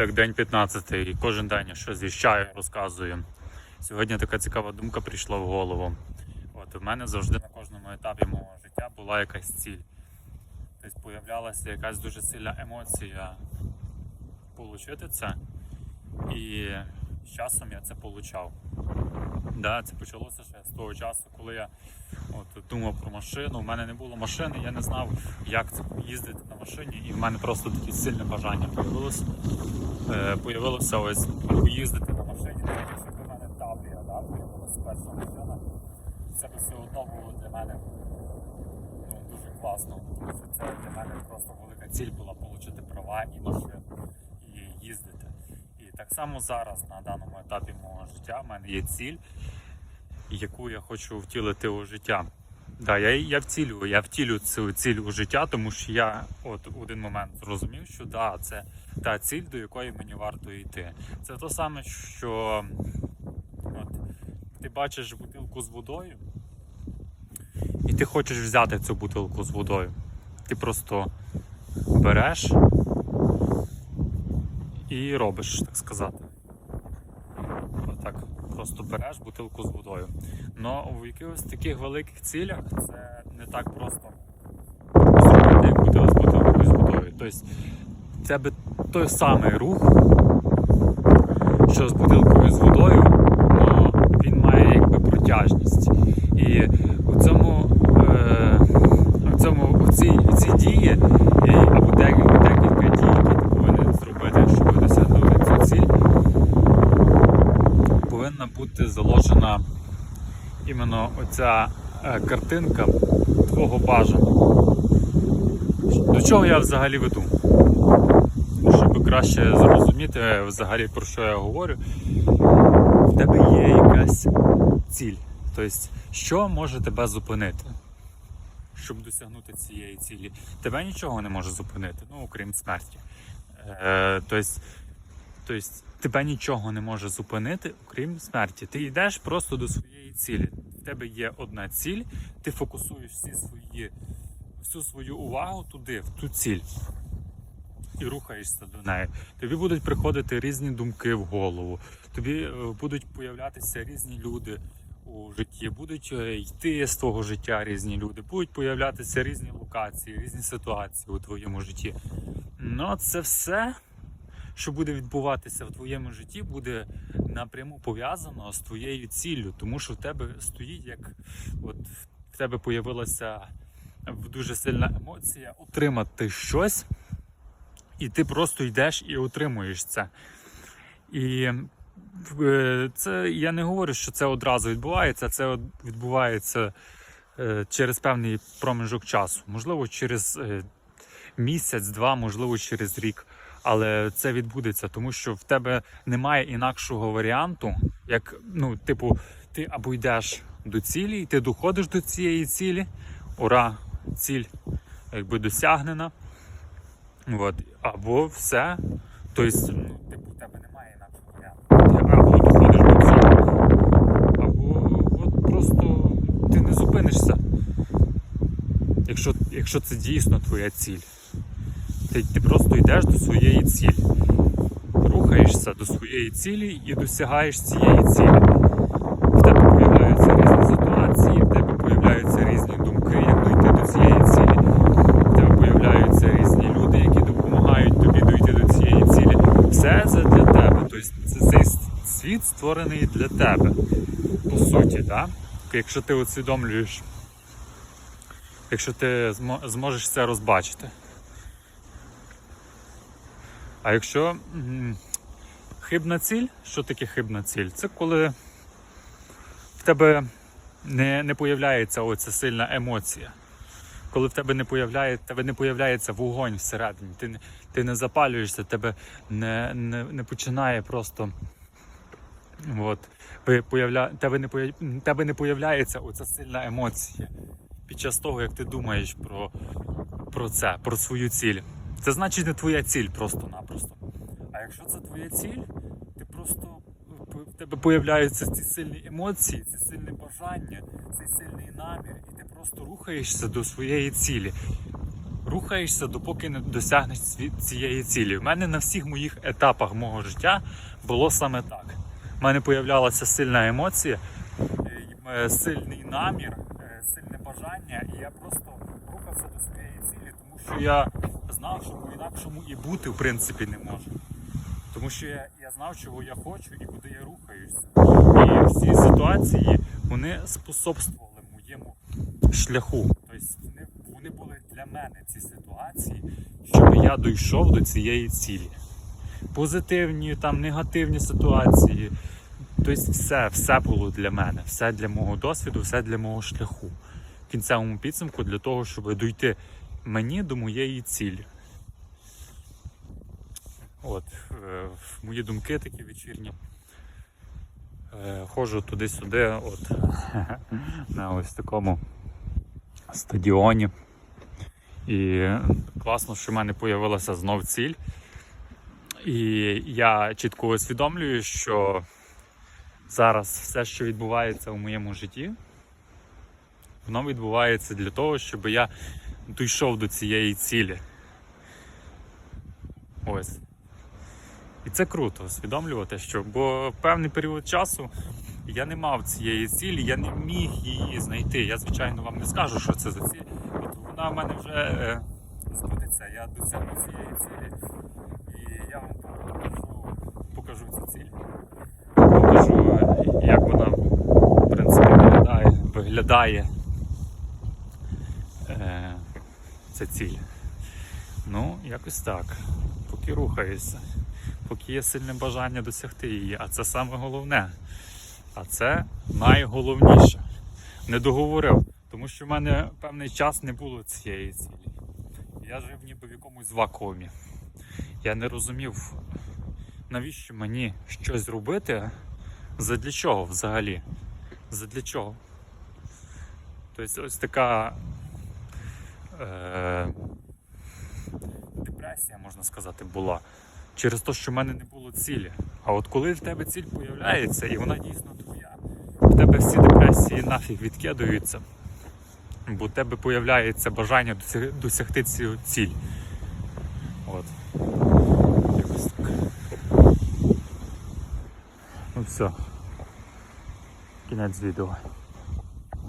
Так, день 15 і кожен день я щось зіщаю, розказую. Сьогодні така цікава думка прийшла в голову. От у мене завжди на кожному етапі мого життя була якась ціль. Тобто появлялася якась дуже сильна емоція отримати це. І з часом я це получав. Да, це почалося ще з того часу, коли я от, думав про машину. У мене не було машини, я не знав, як це їздити на машині, і в мене просто таке сильне бажання появилося. Е, появилося ось їздити на машині, навіть якщо у мене Таврія, да, появилася перша машина. Це все одно було для мене ну, дуже класно, тому що це для мене просто велика ціль була отримати права і машину і їздити. Так само зараз на даному етапі мого життя в мене є ціль, яку я хочу втілити у життя. Да, я, я втілю, я втілю цю ціль у життя, тому що я от один момент зрозумів, що да, це та ціль, до якої мені варто йти. Це те саме, що от, ти бачиш бутилку з водою, і ти хочеш взяти цю бутилку з водою. Ти просто береш і робиш, так сказати. Отак, просто береш бутилку з водою. Но у якихось таких великих цілях це не так просто зробити, як бути з бутилкою з водою. Тобто в тебе той самий рух, що з бутилкою з водою, но він має якби протяжність. І у цьому, е, у цьому у цій, у цій дії або декілька дій, які ти повинен зробити, щоб досягнути цю ціль, бути заложена іменно оця е, картинка твого бажаного. До чого я взагалі веду? Щоб краще зрозуміти взагалі про що я говорю, в тебе є якась ціль. Тобто, що може тебе зупинити, щоб досягнути цієї цілі? Тебе нічого не може зупинити, ну окрім смерті. Е, тобто, тобто, тебе нічого не може зупинити, окрім смерті. Ти йдеш просто до своєї цілі. В тебе є одна ціль, ти фокусуєш всі свої, всю свою увагу туди, в ту ціль. І рухаєшся до неї. Тобі будуть приходити різні думки в голову, тобі е, будуть появлятися різні люди у житті, будуть е, йти з твого життя різні люди, будуть появлятися різні локації, різні ситуації у твоєму житті. Ну, це все, що буде відбуватися в твоєму житті, буде напряму пов'язано з твоєю ціллю, тому що в тебе стоїть як от в тебе появилася дуже сильна емоція отримати щось, і ти просто йдеш і отримуєш це. І е, це я не говорю, що це одразу відбувається, це відбувається е, через певний проміжок часу. Можливо, через е, місяць-два, можливо, через рік. Але це відбудеться, тому що в тебе немає інакшого варіанту, як ну, типу, ти або йдеш до цілі, і ти доходиш до цієї цілі. Ура, ціль якби досягнена. От. Або все. Тобто, ну, типу, в тебе немає інакшого варіанту. Ти або доходиш до цілі, або от просто ти не зупинишся. Якщо, якщо це дійсно твоя ціль. Ти, ти просто йдеш до своєї цілі. Рухаєшся до своєї цілі і досягаєш цієї цілі. В тебе появляються різні ситуації, в тебе появляються різні думки, як дойти до цієї цілі. В тебе появляються різні люди, які допомагають тобі дойти до цієї цілі. Все це для тебе. Тобто це, цей світ створений для тебе. По суті, да? якщо ти усвідомлюєш, якщо ти зможеш це розбачити. А якщо хибна ціль, що таке хибна ціль? Це коли в тебе не, не появляється оця сильна емоція. Коли в тебе не появляє, тебе не появляється вогонь всередині, ти, ти не запалюєшся, тебе не, не, не починає просто. От, появля... тебе, не появ... тебе не появляється оця сильна емоція під час того, як ти думаєш про, про це, про свою ціль. Це значить не твоя ціль просто-напросто. А якщо це твоя ціль, ти просто в тебе появляються ці сильні емоції, ці сильне бажання, цей сильний намір, і ти просто рухаєшся до своєї цілі. рухаєшся, допоки не досягнеш ці- цієї цілі. У мене на всіх моїх етапах мого життя було саме так. У мене появлялася сильна емоція, е, сильний намір, е, сильне бажання, і я просто рухався до своєї цілі, тому що я знав, що по-інакшому і бути в принципі не може. Тому що я, я знав, чого я хочу і куди я рухаюся. І всі ситуації вони способствували моєму шляху. Тобто вони, були для мене ці ситуації, щоб я дійшов до цієї цілі. Позитивні, там негативні ситуації. Тобто все, все було для мене, все для мого досвіду, все для мого шляху. В кінцевому підсумку для того, щоб дійти мені до моєї цілі. От, е, мої думки такі вечірні. Е, Ходжу туди-сюди, от на ось такому стадіоні. І класно, що в мене з'явилася знов ціль. І я чітко усвідомлюю, що зараз все, що відбувається у моєму житті, воно відбувається для того, щоб я дійшов до цієї цілі. Ось. І це круто усвідомлювати, що бо певний період часу я не мав цієї цілі, я не міг її знайти. Я, звичайно, вам не скажу, що це за ціль. От вона в мене вже е, збудеться, я досягну цієї цілі. І я вам покажу, покажу цю ціль. Покажу, е, як вона в принципі виглядає, виглядає е, ця ціль. Ну, якось так. Поки рухаєшся поки є сильне бажання досягти її. А це саме головне. А це найголовніше. Не договорив, тому що в мене певний час не було цієї цілі. Я жив ніби в якомусь вакуумі. Я не розумів, навіщо мені щось робити, задля чого взагалі? Задля чого? Тобто ось така е, депресія, можна сказати, була через те, що в мене не було цілі. А от коли в тебе ціль появляється і вона дійсно твоя, в тебе всі депресії нафіг відкидаються, бо в тебе появляється бажання досягти цю ціль. От. Якось так. Ну все. Кінець відео.